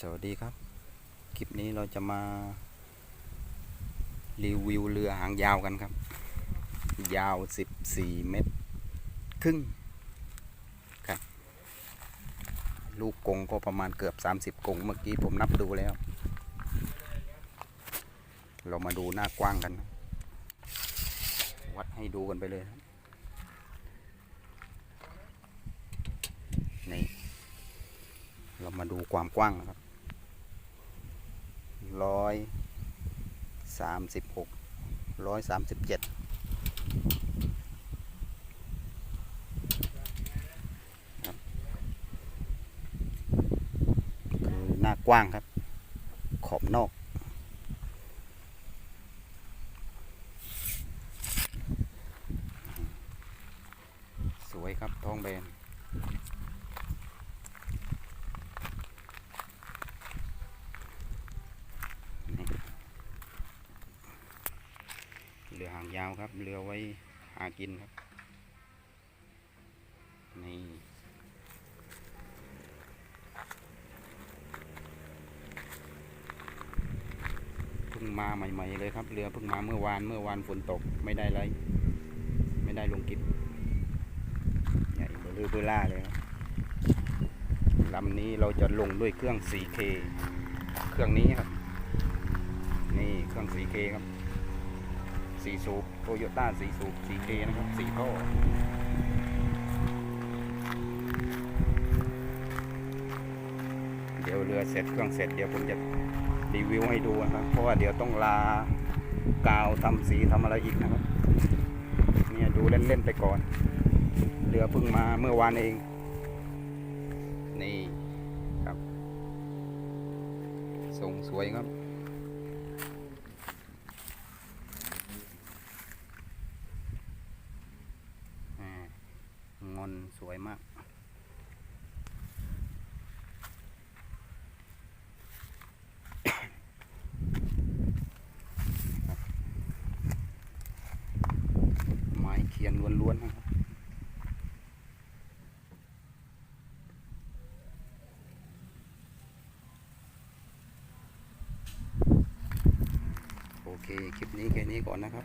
สวัสดีครับ คลิปนี้เราจะมา รีวิวเรือหางยาวกันครับ ยาว 14 เมตร ครึ่งครับ ลูกกงก็ประมาณเกือบ 30 กง เมื่อกี้ผมนับดูแล้ว เรามาดูหน้ากว้างกัน วัดให้ดูกันไปเลยครับนี่เรามาดูความกว้างนะครับ ร้อยสามสิบหกร้อยสามสิบเจ็ดคือหน้ากว้างครับ ขอบนอกสวยครับท้องแบนนี่เรือหางยาวครับ เรือไว้หากินครับ นี่เพิ่งมาใหม่ ๆ เลยครับ เรือเพิ่งมาเมื่อวาน เมื่อวานฝนตกไม่ได้ไร ไม่ได้ลงกิบใหญ่เบลือเบอล่าเลยครับลำนี้เราจะลงด้วยเครื่อง 4K เครื่องนี้ครับ นี่เครื่อง 4K ครับ สี่สูบโตโยต้าสี่สูบ 4K นะครับสี่ท่อเดี๋ยวเรือเสร็จเครื่องเสร็จเดี๋ยวผมจะรีวิวให้ดูนะครับ เพราะว่าเดี๋ยวต้องลากาวทำสีทำอะไรอีกนะครับ เนี่ยดูเล่น ๆ ไปก่อน เรือเพิ่งมาเมื่อวานเอง นี่ครับทรงสวยครับ อ่าง อนสวยมาก ไม้เขียนล้วนๆนะครับโอเค คลิปนี้แค่นี้ก่อนนะครับ